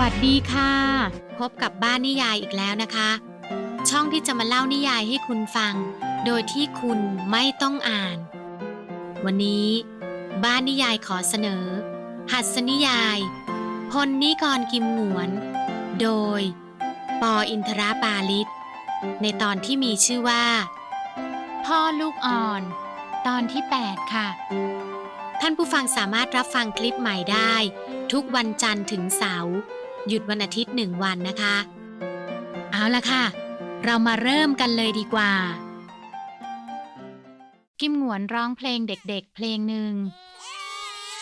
วัสดีค่ะ พบกับบ้านนิยายอีกแล้วนะคะ ช่องที่จะมาเล่านิยายให้คุณฟัง โดยที่คุณไม่ต้องอ่าน วันนี้ บ้านนิยายขอเสนอ หัสนิยาย พลนิกรกิมหงวน โดย ปออินทราปาลิศในตอนที่มีชื่อว่า พ่อลูกอ่อน ตอนที่ 8 ค่ะ ท่านผู้ฟังสามารถรับฟังคลิปใหม่ได้ทุกวันจันทร์ถึงเสาร์ หยุดวันอาทิตย์หนึ่งวันนะคะ เอาละค่ะ เรามาเริ่มกันเลยดีกว่า กิมหงวนร้องเพลงเด็กๆ เพลงหนึ่ง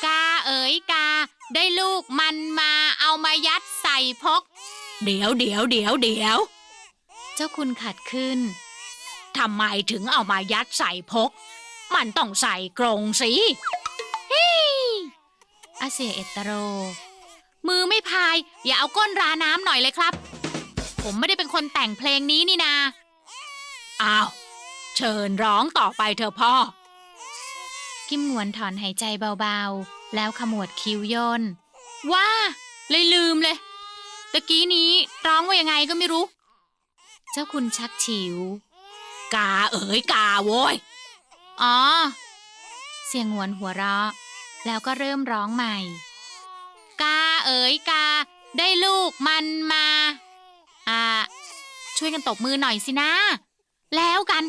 กาเอ๋ยกา ได้ลูกมันมาเอามายัดใส่พก เดี๋ยวเดี๋ยวเดี๋ยวเดี๋ยวเจ้าคุณขัดขึ้นทำไมถึงเอามายัดใส่พก มันต้องใส่กรงสิอาเสียเอตโตโร มือไม่พาย อย่าเอาก้นราน้ำหน่อยเลยครับ ผมไม่ได้เป็นคนแต่งเพลงนี้นี่นาอ้าว เชิญร้องต่อไปเถอะพ่อ กิมหงวนถอนหายใจเบาๆ แล้วขมวดคิ้วย่นว่า เลยลืมเลยตะกี้นี้ร้องว่ายังไงก็ไม่รู้ เจ้าคุณชักฉิว กาเอ๋ยกาโว้ย อ๋อ เสียงหวนหัวเราะ แล้วก็เริ่มร้องใหม่ กาเอ๋ยกา ได้ลูกมันมา อ่า ช่วยกันตบมือหน่อยสินะ แล้วกัน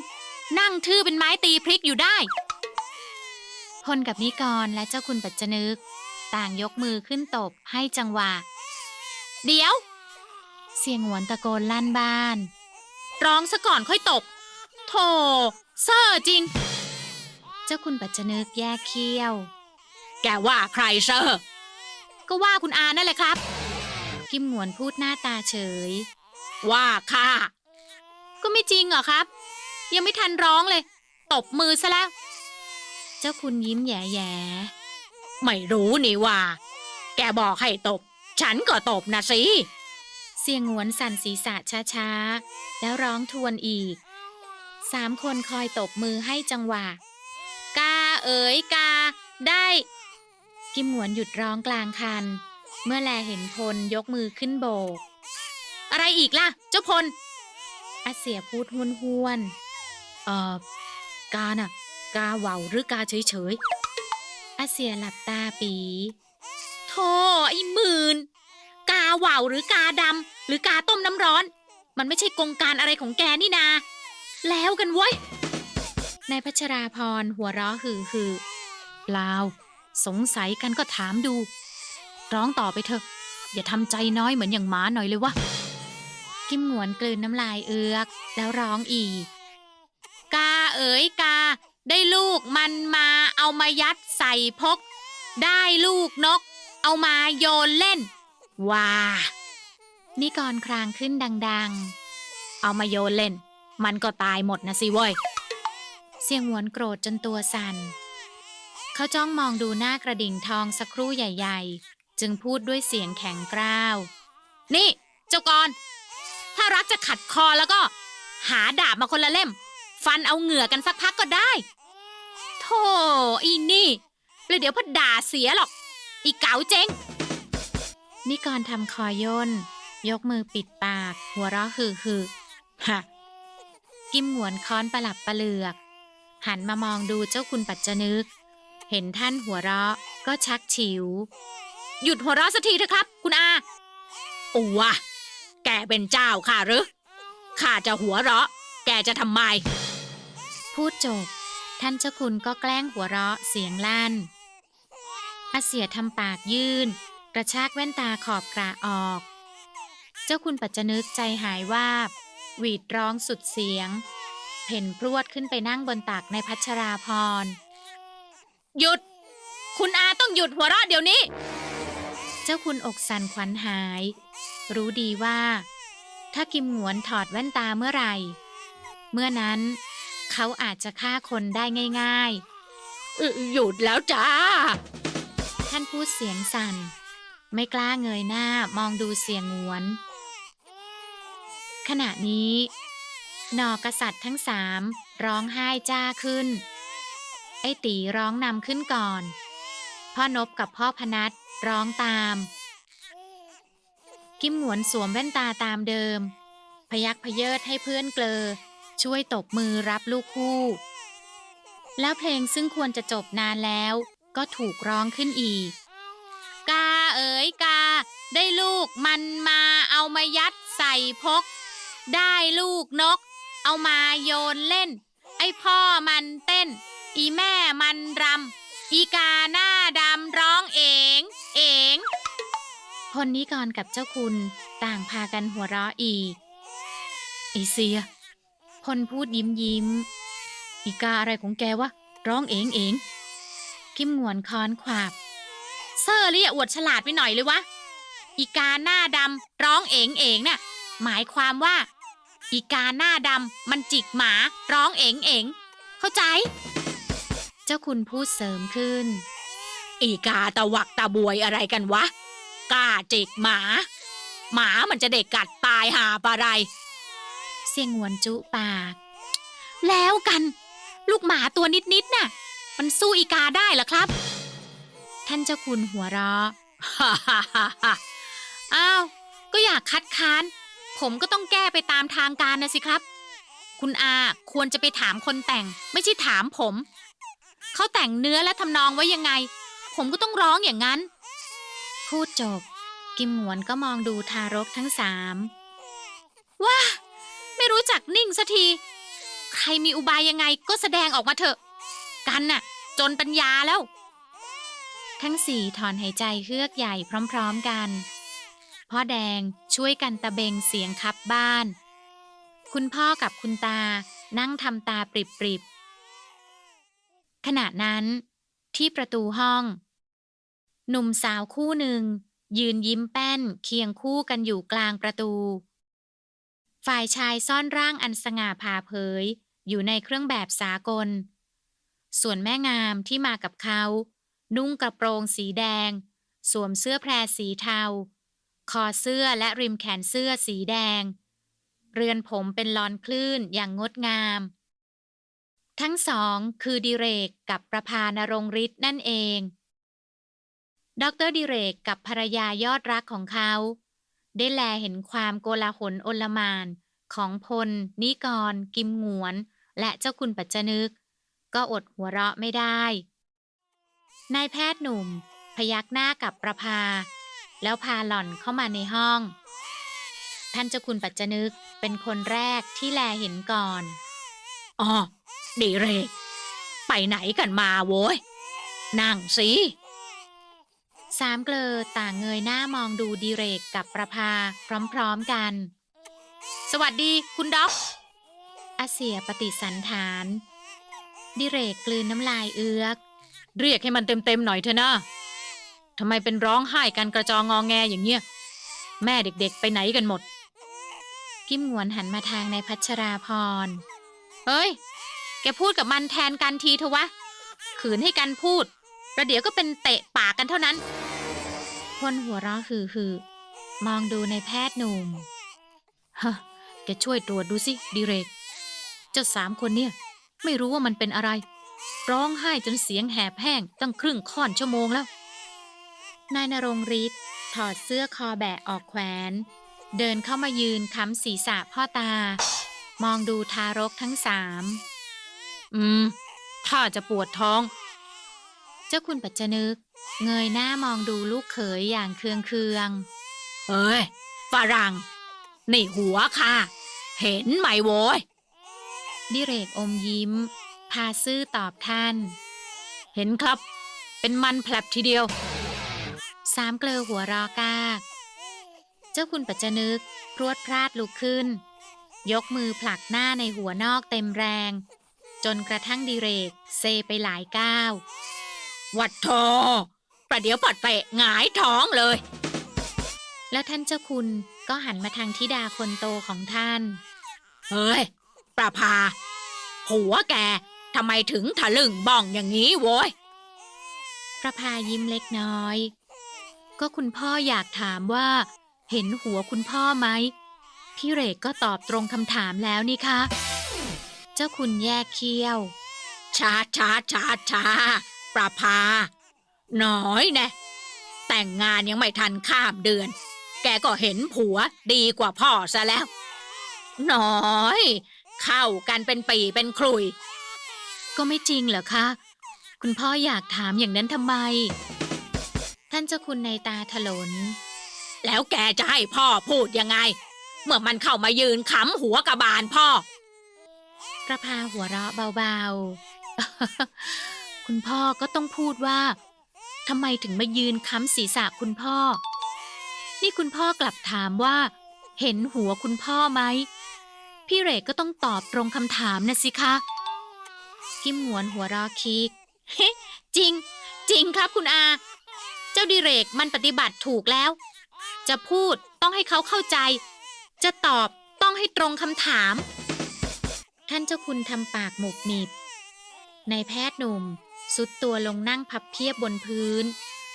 นั่งทื่อเป็นไม้ตีพริกอยู่ได้ พลกับนิกรและเจ้าคุณปัจจนึก ต่างยกมือขึ้นตบให้จังหวะ เดี๋ยว เสียงหวนตะโกนลั่นบ้าน ร้องซะก่อนค่อยตบโธ่เซ่อจริง เจ้าคุณปัจจนึกแยกเขี้ยว แกว่าใครเซอร์ ก็ว่าคุณอานั่นแหละครับ กิมหงวนพูดหน้าตาเฉย ว่าข้าก็ไม่จริงเหรอครับ ยังไม่ทันร้องเลย ตบมือซะแล้ว เจ้าคุณยิ้มแย่ไม่รู้นี่ว่า แกบอกให้ตบ ฉันก็ตบนะสิๆเสียงหวนสั่นศีรษะช้าๆ แล้วร้องทวนอีก สามคนคอยตบมือให้จังหวะ กาเอ๋ยกา ได้ กิมหวนหยุดร้องกลางคัน เมื่อแลเห็นพลยกมือขึ้นโบก อะไรอีกล่ะ เจ้าพลอาเสียพูดห้วนห้วนเอ่อกาน่ะ กาเหว่าหรือกาเฉยเฉยอาเสียหลับตาปีโธ่ไอ้หมื่น กาเหว่าหรือกาดำหรือกาต้มน้ำร้อน มันไม่ใช่กงการอะไรของแกนี่นา แล้วกันเว้ยนายพัชราพรหัวเราะหือหือเปล่า สงสัยกันก็ถามดู ร้องต่อไปเถอะ อย่าทำใจน้อยเหมือนอย่างหมาหน่อยเลยวะกิมหงวนกลืนน้ำลายเอือก แล้วร้องอีก กาเอ๋ยกา ได้ลูกมันมาเอามายัดใส่พก ได้ลูกนก เอามาโยนเล่น ว้านิกรครางขึ้นดัง ๆ เอามาโยนเล่น มันก็ตายหมดนะสิเว้ย เสียงหวนโกรธจนตัวสั่น เขาจ้องมองดูหน้ากระดิ่งทองสักครู่ใหญ่ๆ จึงพูดด้วยเสียงแข็งกร้าว นี่ เจ้ากรถ้ารักจะขัดคอแล้วก็ หาดาบมาคนละเล่ม ฟันเอาเหงื่อกันสักพักก็ได้โธ่อีนี่แล้วเดี๋ยวพัดด่าเสียหรอก อีเก๋าเจ๊งนิกรทำคอย่นยกมือปิดปาก หัวเราะฮือฮือฮะกิมหวนค้อนประหลับประเลือก หันมามองดูเจ้าคุณปัจจนึก เห็นท่านหัวเราะก็ชักฉิว หยุดหัวเราะสักทีเถอะครับ คุณอาอัวแกเป็นเจ้าข้าหรือข้าจะหัวเราะ แกจะทำไม พูดจบ ท่านเจ้าคุณก็แกล้งหัวเราะเสียงลั่น อาเสียทำปากยื่น กระชากแว่นตาขอบกระออก เจ้าคุณปัจจนึกใจหายวาบ หวีดร้องสุดเสียง เพ่นพรวดขึ้นไปนั่งบนตักในพัชราพร หยุด คุณอาต้องหยุดหัวเราะเดี๋ยวนี้ เจ้าคุณอกสั่นขวัญหาย รู้ดีว่า ถ้ากิมหงวนถอดแว่นตาเมื่อไหร่ เมื่อนั้น เขาอาจจะฆ่าคนได้ง่ายเอ่อหยุดแล้วจ้าๆท่านพูดเสียงสั่น ไม่กล้าเงยหน้ามองดูเสียงหงวน ขณะนี้นอกษัตริย์ทั้งสามร้องไห้จ้าขึ้น ไอ้ตีร้องนำขึ้นก่อน พ่อนบกับพ่อพนัทร้องตาม กิมหงวนสวมแว่นตาตามเดิม พยักพเยิดให้เพื่อนเกลอ ช่วยตบมือรับลูกคู่ แล้วเพลงซึ่งควรจะจบนานแล้ว ก็ถูกร้องขึ้นอีก กาเอ๋ยกา ได้ลูกมันมาเอามายัดใส่พก ได้ลูกนก เอามาโยนเล่น ไอพ่อมันเต้น อีแม่มันรำ อีกาหน้าดำร้องเอง เองพลนิกรกับเจ้าคุณต่างพากันหัวเราะอีกไอเสียพลพูดยิ้มยิ้ม อีกาอะไรของแกวะ ร้องเองเองกิมหงวนค้อนขวาบ เซอร์เรียอวดฉลาดไปหน่อยเลยวะ อีกาหน้าดำร้องเองเองน่ะ หมายความว่า อีกาหน้าดำมันจิกหมา ร้องเองเอง เข้าใจ จ้าคุณพูดเสริมขึ้น อีกาตะวักตะบวยอะไรกันวะกล้าจิกหมา หมามันจะเด็กกัดตายหาปะไร เสียงหวนจุปาก แล้วกัน ลูกหมาตัวนิดๆน่ะ มันสู้อีกาได้หรอครับ ท่านเจ้าคุณหัวเราะฮ่าฮ่าฮ่าอ้าว ก็อยากคัดค้าน ผมก็ต้องแก้ไปตามทางการนะสิครับ คุณอาควรจะไปถามคนแต่ง ไม่ใช่ถามผม เขาแต่งเนื้อและทำนองไว้ยังไง ผมก็ต้องร้องอย่างนั้น พูดจบ กิมหงวนก็มองดูทารกทั้งสามว้าไม่รู้จักนิ่งสักที ใครมีอุบายยังไงก็แสดงออกมาเถอะ กันน่ะ จนปัญญาแล้ว ทั้งสี่ถอนหายใจเฮือกใหญ่พร้อมๆกันพ่อแดงช่วยกันตะเบงเสียงคับบ้าน คุณพ่อกับคุณตานั่งทำตาปริบๆ ขณะนั้น ที่ประตูห้อง หนุ่มสาวคู่หนึ่ง ยืนยิ้มแป้นเคียงคู่กันอยู่กลางประตู ฝ่ายชายซ่อนร่างอันสง่าผ่าเผย อยู่ในเครื่องแบบสากล ส่วนแม่งามที่มากับเขา นุ่งกระโปรงสีแดง สวมเสื้อแพรสีเทา คอเสื้อและริมแขนเสื้อสีแดง เรือนผมเป็นลอนคลื่นอย่างงดงาม ทั้งสองคือดิเรกกับประพานรงฤทธิ์นั่นเอง ดรดิเรกกับภรรยายอดรักของเขา ได้แลเห็นความโกลาหลโอลมานของพล นิกร กิมหงวน และเจ้าคุณปัจจนึก ก็อดหัวเราะไม่ได้ นายแพทย์หนุ่ม พยักหน้ากับประภาแล้วพาหล่อนเข้ามาในห้อง ท่านเจ้าคุณปัจจนึกเป็นคนแรกที่แลเห็นก่อนอ๋อ ดีเรก ไปไหนกันมาโว้ย นั่งสิสามเกลอต่างเงยหน้ามองดูดีเรกกับประภาพร้อมๆกัน สวัสดีคุณด็อกอาเสียปฏิสันฐาน ดิเรกกลืนน้ำลายเอื้อกเรียกให้มันเต็มๆหน่อยเถอะนะทำไมเป็นร้องไห้กันกระจองงอแงอย่างเงี้ย แม่เด็กๆไปไหนกันหมด กิมหงวนหันมาทางในายพัชราพร เฮ้ย แกพูดกับมันแทนกันทีเถอะวะ ขืนให้กันพูด ประเดี๋ยวก็เป็นเตะปากกันเท่านั้นพลหัวเราะฮือฮือมองดูในแพทย์หนุ่มฮะแกช่วยตรวจดูสิดิเรก เจ้าสามคนเนี่ย ไม่รู้ว่ามันเป็นอะไร ร้องไห้จนเสียงแหบแห้งตั้งครึ่งค่อนชั่วโมงแล้ว นายนรงฤทธิ์ถอดเสื้อคอแบะออกแขวน เดินเข้ามายืนค้ำศีรษะพ่อตา มองดูทารกทั้งสาม อืม ถ้าจะปวดท้อง เจ้าคุณปัจจนึก เงยหน้ามองดูลูกเขยอย่างเคืองเคืองเฮ้ยฝรั่ง นี่หัวค่ะ เห็นไหมโว้ย ดิเรกอมยิ้ม พาซื่อตอบท่าน เห็นครับ เป็นมันแผลบทีเดียว สามเกลอหัวรอกากเจ้าคุณปัจจนึกพรวดพลาดลุกขึ้น ยกมือผลักหน้าในหัวนอกเต็มแรง จนกระทั่งดิเรก เซไปหลายก้าว วัดทอ ประเดี๋ยวปัดเปะหงายท้องเลย แล้วท่านเจ้าคุณก็หันมาทางธิดาคนโตของท่าน เฮ้ย ประภา หัวแกทำไมถึงทะลึ่งบ้องอย่างนี้โว้ย ประพายิ้มเล็กน้อย ก็คุณพ่ออยากถามว่า เห็นหัวคุณพ่อไหม พี่เรกก็ตอบตรงคำถามแล้วนี่คะเจ้าคุณแยกเคี้ยวช้าช้าช้าช้าประภาน้อยแน่แต่งงานยังไม่ทันข้ามเดือน แกก็เห็นผัวดีกว่าพ่อซะแล้ว น้อย เข้ากันเป็นปีเป็นคลุย ก็ไม่จริงเหรอคะ คุณพ่ออยากถามอย่างนั้นทำไม ท่านเจ้าคุณในตาถลน แล้วแกจะให้พ่อพูดยังไง เมื่อมันเข้ามายืนขำหัวกระบาลพ่อ ประภาหัวเราะเบาๆ คุณพ่อก็ต้องพูดว่าทำไมถึงมายืนค้ำศีรษะคุณพ่อ นี่คุณพ่อกลับถามว่า เห็นหัวคุณพ่อไหม พี่เรกก็ต้องตอบตรงคำถามนะสิคะกิมหงวนหัวเราะคิกจริง จริงครับคุณอา เจ้าดิเรกมันปฏิบัติถูกแล้ว จะพูดต้องให้เขาเข้าใจ จะตอบต้องให้ตรงคำถาม ท่านเจ้าคุณทำปากหมุบหมิบนายแพทย์หนุ่มสุดตัวลงนั่งพับเพียบบนพื้น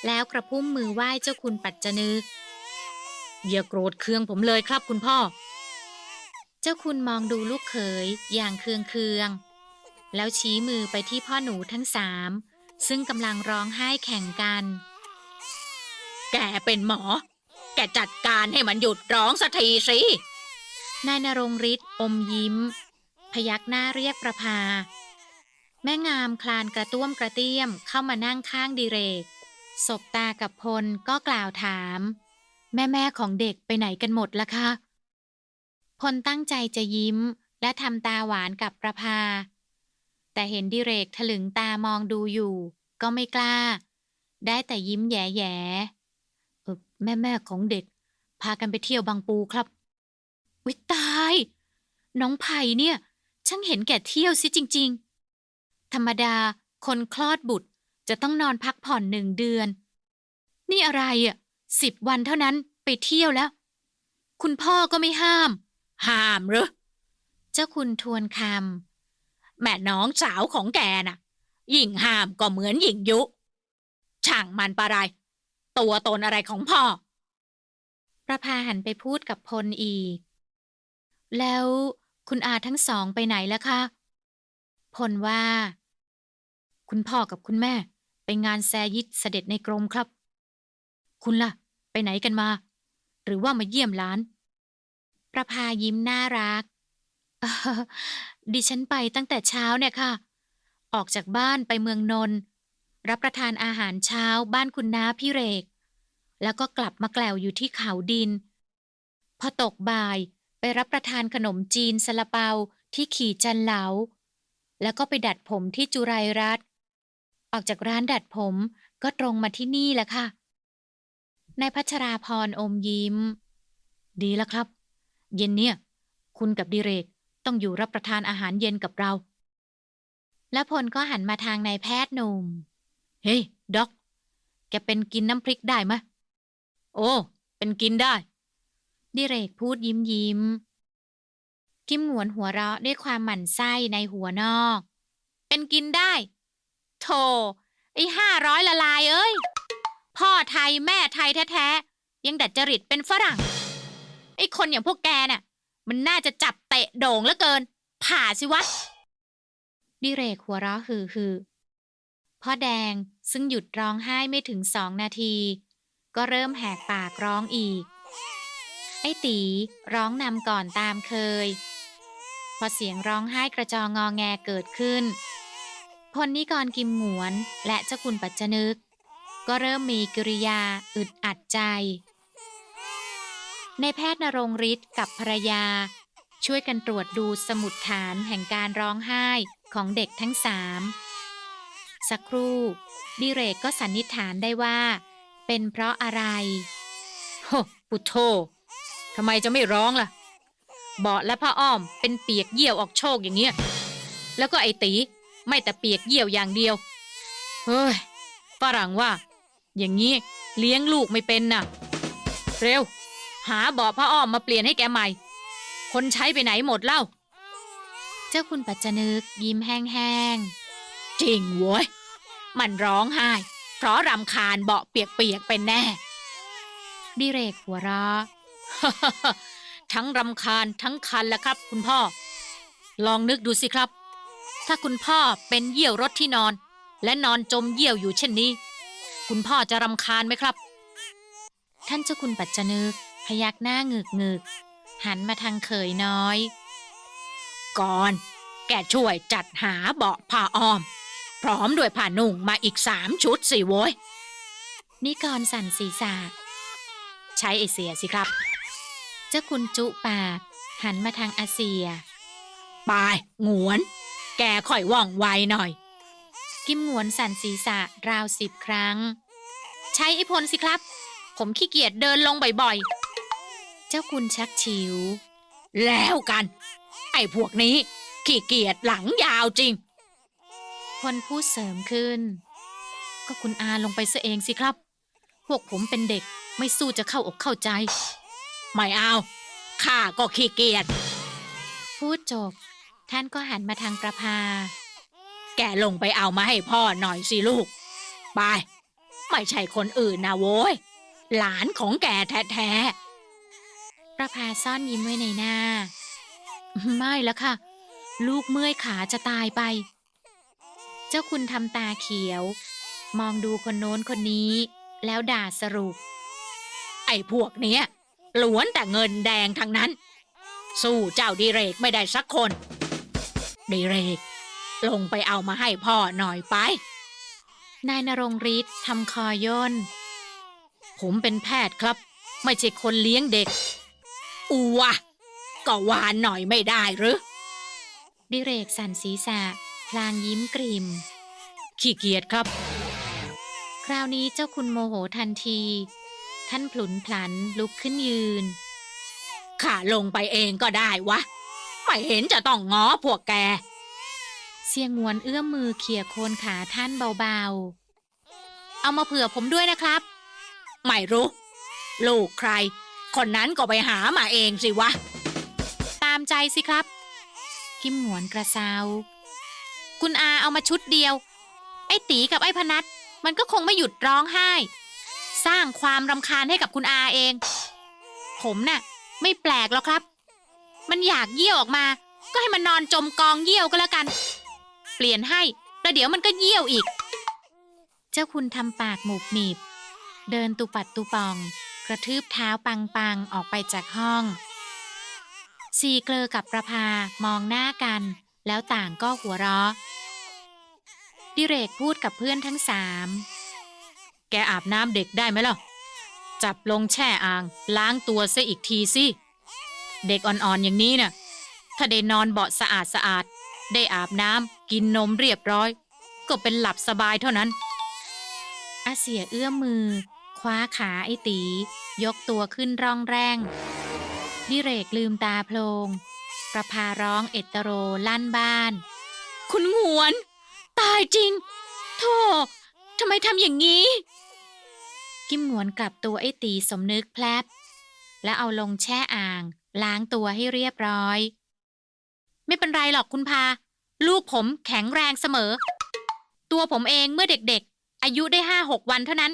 แล้วกระพุ้มมือไหว้เจ้าคุณปัจจนึก อย่าโกรธเคืองผมเลยครับคุณพ่อ เจ้าคุณมองดูลูกเขยอย่างเคืองเคือง แล้วชี้มือไปที่พ่อหนูทั้งสาม ซึ่งกำลังร้องไห้แข่งกัน แกเป็นหมอ แกจัดการให้มันหยุดร้องสักทีสินายนรงฤทธิ์อมยิ้ม พยักหน้าเรียกประภา แม่งามคลานกระต้วมกระเตี้ยมเข้ามานั่งข้างดิเรกสบตากับพลก็กล่าวถาม แม่แม่ของเด็กไปไหนกันหมดล่ะคะ พลตั้งใจจะยิ้มและทำตาหวานกับประภา แต่เห็นดิเรกถลึงตามองดูอยู่ ก็ไม่กล้า ได้แต่ยิ้มแย่ๆเออแม่แม่ของเด็ก พากันไปเที่ยวบางปูครับวิตาย น้องไผ่เนี่ย ช่างเห็นแก่เที่ยวสิจริง ๆ ธรรมดาคนคลอดบุตรจะต้องนอนพักผ่อนหนึ่งเดือน นี่อะไรอะสิบวันเท่านั้นไปเที่ยวแล้ว คุณพ่อก็ไม่ห้าม ห้ามเหรือเจ้าคุณทวนคแม่น้องสาวของแกน่ะยิ่งห้ามก็เหมือนหญิงยุ ช่างมันปะไร ตัวตนอะไรของพ่อำประภาหันไปพูดกับพลอีก แล้ว คุณอาทั้งสองไปไหนแล้วคะ พลว่า คุณพ่อกับคุณแม่ ไปงานแซยิดเสด็จในกรมครับ คุณล่ะ ไปไหนกันมา หรือว่ามาเยี่ยมหลาน ประภายิ้มน่ารัก ดิฉันไปตั้งแต่เช้าเนี่ยค่ะ ออกจากบ้านไปเมืองนนท์รับประทานอาหารเช้าบ้านคุณน้าพี่เรก แล้วก็กลับมาแกลวอยู่ที่เขาดิน พอตกบ่าย รับประทานขนมจีนซาลาเปาที่ขี่จันเหลา แล้วก็ไปดัดผมที่จุไรรัตออกจากร้านดัดผมก็ตรงมาที่นี่แหละค่ะนายพัชราพรอมยิ้ม ดีแล้วครับ เย็นเนี่ย คุณกับดิเรกต้องอยู่รับประทานอาหารเย็นกับเรา และพลก็หันมาทางนายแพทย์หนุ่ม เฮ้ยด็อก แกเป็นกินน้ำพริกได้ไหมโอ้ เป็นกินได้ ดิเรกพูดยิ้มยิ้ม กิมหงวนหัวเราะด้วยความหมั่นไส้ในหัวนอก เป็นกินได้โธ่ไอ้ห้าร้อยละลายเอ้ย พ่อไทยแม่ไทยแท้ๆ ยังดัดจริตเป็นฝรั่ง ไอ้คนอย่างพวกแกน่ะ มันน่าจะจับเตะโด่งเหลือเกิน ผ่าสิวะ ดิเรกหัวเราะฮือฮือพ่อแดงซึ่งหยุดร้องไห้ไม่ถึงสองนาที ก็เริ่มแหกปากร้องอีก อ้ตีร้องนำก่อนตามเคย พอเสียงร้องไห้กระจองงอแงเกิดขึ้น พลนิกรกิมหงวนและเจ้าคุณปัจจนึก ก็เริ่มมีกิริยาอึดอัดใจ ในแพทย์นรงฤทธิ์กับภรรยา ช่วยกันตรวจดูสมุดฐานแห่งการร้องไห้ของเด็กทั้งสามสักครู่ ดิเรกก็สันนิษฐานได้ว่า เป็นเพราะอะไรโหปุโท ทำไมจะไม่ร้องล่ะ เบาะและผ้าอ้อมเป็นเปียกเยี่ยวออกโชคอย่างเงี้ย แล้วก็ไอตีไม่แต่เปียกเยี่ยวอย่างเดียว เฮ้ยฝรั่งว่า อย่างงี้เลี้ยงลูกไม่เป็นน่ะ เร็ว หาเบาะผ้าอ้อมมาเปลี่ยนให้แกใหม่ คนใช้ไปไหนหมดเล่า เจ้าคุณปัจจนึกยิ้มแห้งจริงโว้ย มันร้องไห้ เพราะรำคาญเบาะเปียกๆเป็นแน่ๆดิเรกหัวเราะ ทั้งรำคาญทั้งคันแหละครับ คุณพ่อ ลองนึกดูสิครับ ถ้าคุณพ่อเป็นเยี่ยวรถที่นอน และนอนจมเยี่ยวอยู่เช่นนี้ คุณพ่อจะรำคาญไหมครับ ท่านเจ้าคุณปัจจนึก พยักหน้าหงึกหงึกๆหันมาทางเขยน้อย ก่อน แกช่วยจัดหาเบาะผ้าอ้อม พร้อมด้วยผ้านุ่งมาอีกสามชุดสิโว้ยนิกรสั่นศีรษะใช้ไอเสียสิครับ เจ้าคุณจุปาก หันมาทางอาเซียไปหงวน แกค่อยว่องไวหน่อย กิมหงวนสั่นศีรษะราวสิบครั้ง ใช้ไอพลสิครับ ผมขี้เกียจเดินลงบ่อยๆ เจ้าคุณชักชิว แล้วกัน ไอ้พวกนี้ ขี้เกียจหลังยาวจริง พลพูดเสริมขึ้น ก็คุณอาลงไปซะเองสิครับ พวกผมเป็นเด็กไม่สู้จะเข้าอกเข้าใจ ไม่เอา ข้าก็ขี้เกียจ พูดจบ ท่านก็หันมาทางประภา แกลงไปเอามาให้พ่อหน่อยสิลูก ไป ไม่ใช่คนอื่นนะโว้ย หลานของแกแท้ประภาซ่อนยิ้มไว้ในหน้า ไม่แล้วค่ะ ลูกเมื่อยขาจะตายไป เจ้าคุณทำตาเขียว มองดูคนโน้นคนนี้ แล้วด่าสรุป ไอ้พวกเนี้ย ล้วนแต่เงินแดงทั้งนั้น สู้เจ้าดิเรกไม่ได้สักคน ดิเรก ลงไปเอามาให้พ่อหน่อยไป นายนรงฤทธิ์ทำคอย่นผมเป็นแพทย์ครับ ไม่ใช่คนเลี้ยงเด็กอูวก็หวานหน่อยไม่ได้หรือ ดิเรกสั่นศีษะพลางยิ้มกริม ขี้เกียจครับ คราวนี้เจ้าคุณโมโหทันที ท่านผลุนพลันลุกขึ้นยืน ข้าลงไปเองก็ได้วะ ไม่เห็นจะต้องง้อพวกแก เสียงงวนเอื้อมมือเขี่ยโคนขาท่านเบาๆ เอามาเผื่อผมด้วยนะครับ ไม่รู้ ลูกใคร คนนั้นก็ไปหามาเองสิวะ ตามใจสิครับ กิมหงวนกระซาวคุณอาเอามาชุดเดียว ไอ้ตีกับไอ้พนัทมันก็คงไม่หยุดร้องไห้ สร้างความรำคาญให้กับคุณอาเอง ผมน่ะ ไม่แปลกหรอกครับ มันอยากเยี่ยวออกมา ก็ให้มันนอนจมกองเยี่ยวก็แล้วกัน เปลี่ยนให้แล้วเดี๋ยวมันก็เยี่ยวอีก เจ้าคุณทำปากหมุบหมิบเดินตุปัดตุปอง กระทืบเท้าปังปังออกไปจากห้องสีเกลอกับประภามองหน้ากัน แล้วต่างก็หัวเราะดิเรกพูดกับเพื่อนทั้งสาม แกอาบน้ำเด็กได้ไหมล่ะ จับลงแช่อ่าง ล้างตัวซะอีกทีสิ เด็กอ่อนๆอย่างนี้น่ะ ถ้าได้นอนเบาะสะอาดสะอาด ได้อาบน้ำกินนมเรียบร้อย ก็เป็นหลับสบายเท่านั้น อาเสียเอื้อมมือ คว้าขาไอตี ยกตัวขึ้นร่องแรงดิเรกลืมตาโพลง ประภาร้องเอตโรลั่นบ้าน คุณหงวน ตายจริง โธ่ทำไมทำอย่างนี้ กิมหงวนกลับตัวไอตีสมนึกแพลบแล้วเอาลงแช่อ่าง ล้างตัวให้เรียบร้อย ไม่เป็นไรหรอกคุณพา ลูกผมแข็งแรงเสมอ ตัวผมเองเมื่อเด็กๆ อายุได้ห้าหกวันเท่านั้น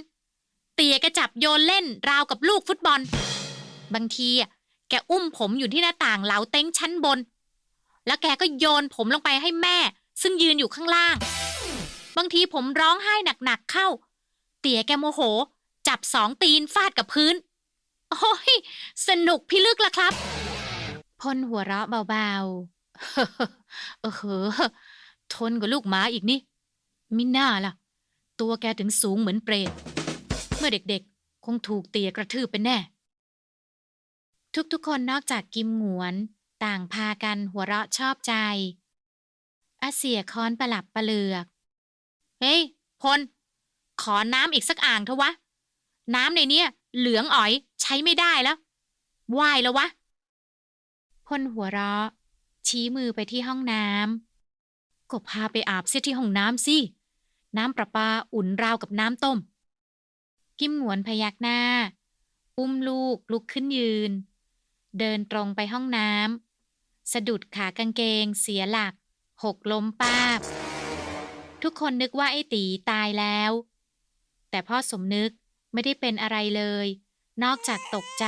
เตี๋ยแกจับโยนเล่นราวกับลูกฟุตบอล บางทีแกอุ้มผมอยู่ที่หน้าต่างเหลาเต็งชั้นบน แล้วแกก็โยนผมลงไปให้แม่ ซึ่งยืนอยู่ข้างล่าง บางทีผมร้องไห้หนักๆเข้า เตี๋ยแกโมโห จับสองตีนฟาดกับพื้น โอ้ย สนุกพิลึกละครับ พลหัวเราะเบาๆเออเหอะทนกับลูกหมาอีกนี่ มิน่าล่ะ ตัวแกถึงสูงเหมือนเปรต เมื่อเด็กๆ คงถูกเตียกระทืบเป็นแน่ ทุกๆคนนอกจากกิมหงวน ต่างพากันหัวเราะชอบใจ อาเสียค้อนประหลับประเลือก เฮ้ย พล ขอน้ำอีกสักอ่างเถอะวะ น้ำในเนี้ยเหลืองอ๋อยใช้ไม่ได้แล้ววายแล้ววะพลหัวเราะ ชี้มือไปที่ห้องน้ำก็พาไปอาบเสียที่ห้องน้ำสิ น้ำประปาอุ่นราวกับน้ำต้ม กิมหงวนพยักหน้า อุ้มลูกลุกขึ้นยืน เดินตรงไปห้องน้ำสะดุดขากางเกงเสียหลัก หกล้มป้าบ ทุกคนนึกว่าไอ้ตีตายแล้ว แต่พ่อสมนึก ไม่ได้เป็นอะไรเลย นอกจากตกใจ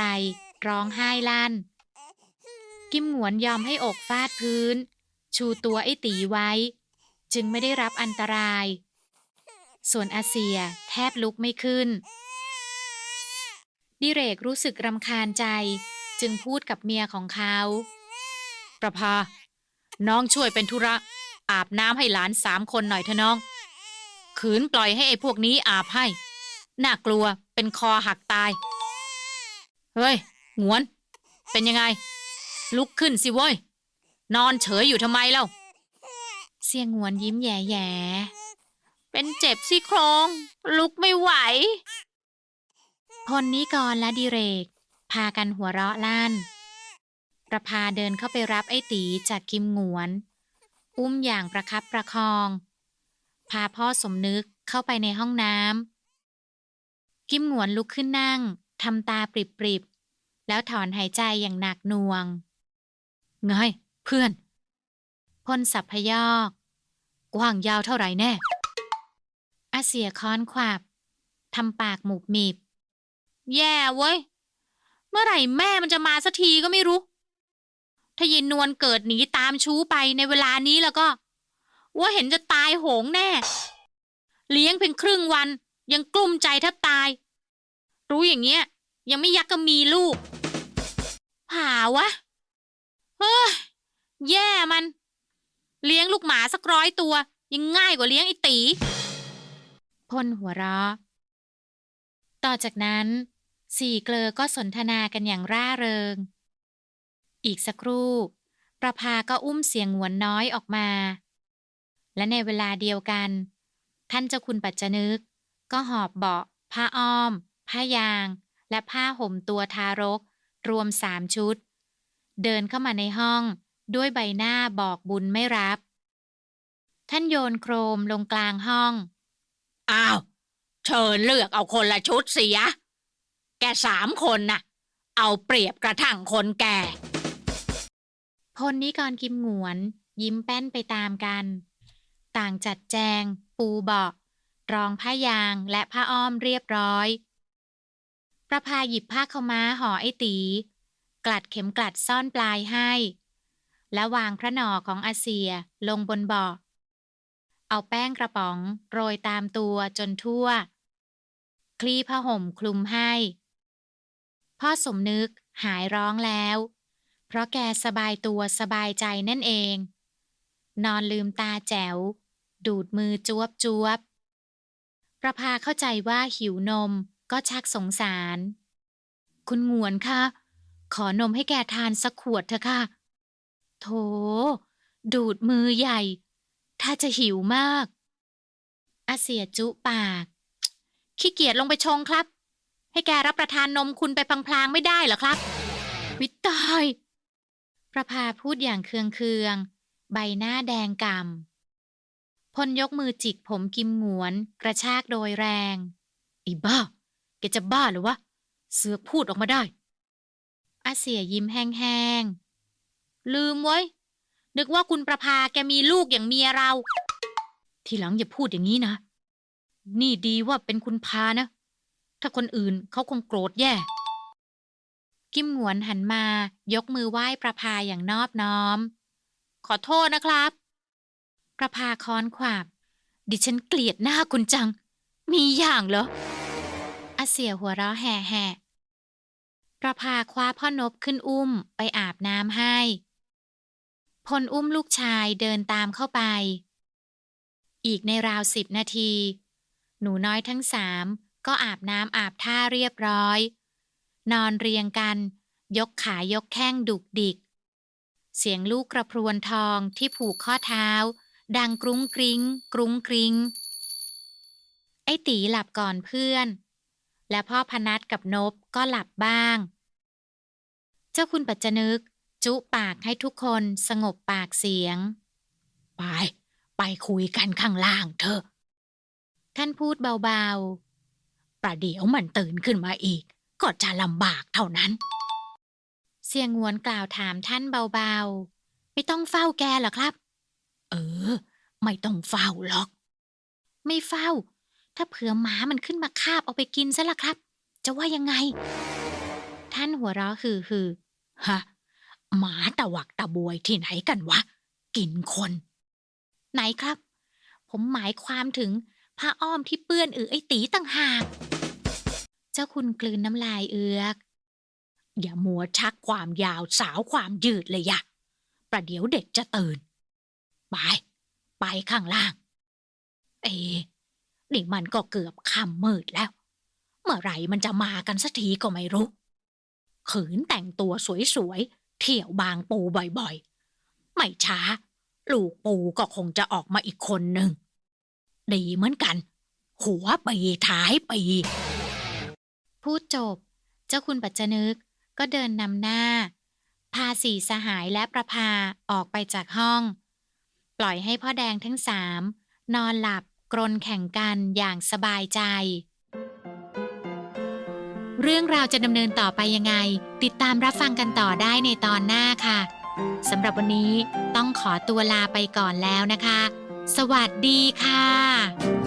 ร้องไห้ลั่น กิมหงวนยอมให้อกฟาดพื้น ชูตัวไอ้ตีไว้ จึงไม่ได้รับอันตราย ส่วนอาเซียแทบลุกไม่ขึ้น ดิเรกรู้สึกรำคาญใจ จึงพูดกับเมียของเขา ประภา น้องช่วยเป็นธุระ อาบน้ำให้หลานสามคนหน่อยเถอะน้อง ขืนปล่อยให้ไอ้พวกนี้อาบให้ น่ากลัวเป็นคอหักตาย เฮ้ยหงวน เป็นยังไง ลุกขึ้นสิเว้ย นอนเฉยอยู่ทำไมเล่า เสียงหวนยิ้มแย่เป็นเจ็บซี่โครง ลุกไม่ไหว พลนิกรและดิเรก พากันหัวเราะลั่น ประพาเดินเข้าไปรับไอ้ตีจากคิมหงวน อุ้มอย่างประคับประคอง พาพ่อสมนึกเข้าไปในห้องน้ำ กิมหงวนลุกขึ้นนั่งทำตาปริบๆ แล้วถอนหายใจอย่างหนักหน่วงไงยเพื่อน พลสัพพยอก กว้างยาวเท่าไหร่แน่ อาเสียค้อนขวับทำปากหมุบหมิบแย่เว้ย เมื่อไหร่แม่มันจะมาสักทีก็ไม่รู้ ถ้ายินนวลเกิดหนีตามชู้ไปในเวลานี้แล้วก็ ว่าเห็นจะตายโหงแน่ เลี้ยงเพียงครึ่งวัน ยังกลุ้มใจแทบตาย รู้อย่างเงี้ย ยังไม่ยักก็มีลูก ผ่าวะ เฮ้ย แย่มัน เลี้ยงลูกหมาสักร้อยตัว ยังง่ายกว่าเลี้ยงไอตีพลหัวเราะ ต่อจากนั้นสี่เกลอก็สนทนากันอย่างร่าเริง อีกสักครู่ ประภาก็อุ้มเสียงหวนน้อยออกมา และในเวลาเดียวกัน ท่านเจ้าคุณปัจจนึก ก็หอบเบาะ ผ้าอ้อม ผ้ายาง และผ้าห่มตัวทารก รวมสามชุด เดินเข้ามาในห้อง ด้วยใบหน้าบอกบุญไม่รับ ท่านโยนโครมลงกลางห้อง อ้าว เชิญเลือกเอาคนละชุดเสีย แกสามคนน่ะ เอาเปรียบกระทั่งคนแก่พลนิกรกิมหงวน ยิ้มแป้นไปตามกัน ต่างจัดแจง ปูเบาะ รองผ้ายางและผ้าอ้อมเรียบร้อย ประพาหยิบผ้าขาม้าห่อไอตี กลัดเข็มกลัดซ่อนปลายให้ และวางพระหนอของอาเซียลงบนเบาะเอาแป้งกระป๋องโรยตามตัวจนทั่ว คลี่ผ้าห่มคลุมให้ พ่อสมนึกหายร้องแล้ว เพราะแกสบายตัวสบายใจนั่นเอง นอนลืมตาแจ๋ว ดูดมือจวบจวบ ประภาเข้าใจว่าหิวนมก็ชักสงสาร คุณงวนคะ ขอนมให้แกทานสักขวดเถอะค่ะ โถ ดูดมือใหญ่ ถ้าจะหิวมาก อาเสียจุปาก ขี้เกียจลงไปชงครับ ให้แกรับประทานนมคุณไปพลางๆไม่ได้เหรอครับ วิตาย ประภาพูดอย่างเคืองเคืองๆใบหน้าแดงกำ่ำ พลยกมือจิกผมกิมหงวน กระชากโดยแรงอีบ้า แกจะบ้าหรือวะ เสือกพูดออกมาได้ อาเสียยิ้มแห้งๆ ลืมไว้ นึกว่าคุณประภาแกมีลูกอย่างเมียเรา ทีหลังอย่าพูดอย่างนี้นะ นี่ดีว่าเป็นคุณพานะ ถ้าคนอื่นเขาคงโกรธแย่ กิมหงวนหันมา ยกมือไหว้ประภาอย่างนอบน้อม ขอโทษนะครับ ประภาค้อนขวาบ ดิฉันเกลียดหน้าคุณจัง มีอย่างเหรออาเสียหัวเราะแห่แห่ประภาคว้าพ่อนบขึ้นอุ้มไปอาบน้ำให้ พลอุ้มลูกชายเดินตามเข้าไป อีกในราวสิบนาที หนูน้อยทั้งสามก็อาบน้ำอาบท่าเรียบร้อย นอนเรียงกัน ยกขายกแข้งดุกดิก เสียงลูกกระพรวนทองที่ผูกข้อเท้า ดังกรุ้งกริ้ง กรุ้งกริ้ง ไอ้ตีหลับก่อนเพื่อน และพ่อพนัดกับนบก็หลับบ้าง เจ้าคุณปัจจนึก จุปากให้ทุกคนสงบปากเสียง ไป ไปคุยกันข้างล่างเถอะ ท่านพูดเบาๆ ประเดี๋ยวมันตื่นขึ้นมาอีก ก็จะลำบากเท่านั้น เสียงหวนกล่าวถามท่านเบาๆ ไม่ต้องเฝ้าแกหรอครับ เออ ไม่ต้องเฝ้าหรอก ไม่เฝ้า ถ้าเผื่อหมามันขึ้นมาคาบเอาไปกินซะละครับ จะว่ายังไง ท่านหัวเราะฮือฮือฮะหมาตะวักตะบวยที่ไหนกันวะ กินคน ไหนครับ ผมหมายความถึงผ้าอ้อมที่เปื้อนอือไอตีต่างหาก เจ้าคุณกลืนน้ำลายเอือกอย่ามัวชักความยาวสาวความยืดเลยยะ ประเดี๋ยวเด็กจะตื่น ไป ไปข้างล่าง เอ๊ะนี่มันก็เกือบค่ำมืดแล้ว เมื่อไหร่มันจะมากันสักทีก็ไม่รู้ ขืนแต่งตัวสวยๆ เที่ยวบางปูบ่อยๆ ไม่ช้า ลูกปูก็คงจะออกมาอีกคนหนึ่ง ดีเหมือนกัน หัวปีท้ายปี พูดจบ เจ้าคุณปัจจนึกก็เดินนำหน้า พาสีสหายและประภาออกไปจากห้อง ปล่อยให้พ่อแดงทั้งสามนอนหลับกรนแข่งกันอย่างสบายใจ เรื่องราวจะดำเนินต่อไปยังไง ติดตามรับฟังกันต่อได้ในตอนหน้าค่ะสำหรับวันนี้ต้องขอตัวลาไปก่อนแล้วนะคะ สวัสดีค่ะ